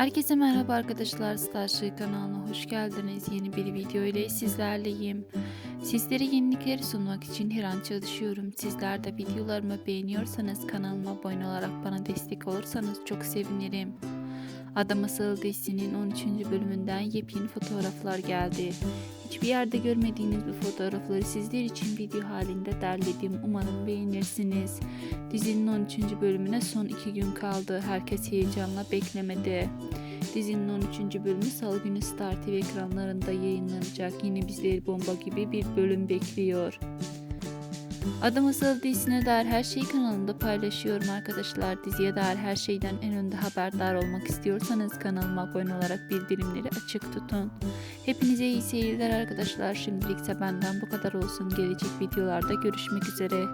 Herkese merhaba arkadaşlar Starship kanalına hoş geldiniz. Yeni bir video ile sizlerleyim. Sizlere yenilikleri sunmak için her an çalışıyorum. Sizler de videolarımı beğeniyorsanız kanalıma abone olarak bana destek olursanız çok sevinirim. Adam Asıl dizisinin 13. bölümünden yepyeni fotoğraflar geldi. Hiçbir yerde görmediğiniz bu fotoğrafları sizler için video halinde derledim. Umarım beğenirsiniz. Dizinin 13. bölümüne son 2 gün kaldı. Herkes heyecanla beklemede. Dizinin 13. bölümü Salı günü Star TV ekranlarında yayınlanacak. Yine bizleri bomba gibi bir bölüm bekliyor. Adam Asıl dizisine dair her şeyi kanalımda paylaşıyorum arkadaşlar. Diziye dair her şeyden en önde haberdar olmak istiyorsanız kanalıma abone olarak bildirimleri açık tutun. Hepinize iyi seyirler arkadaşlar. Şimdilik ise benden bu kadar olsun. Gelecek videolarda görüşmek üzere.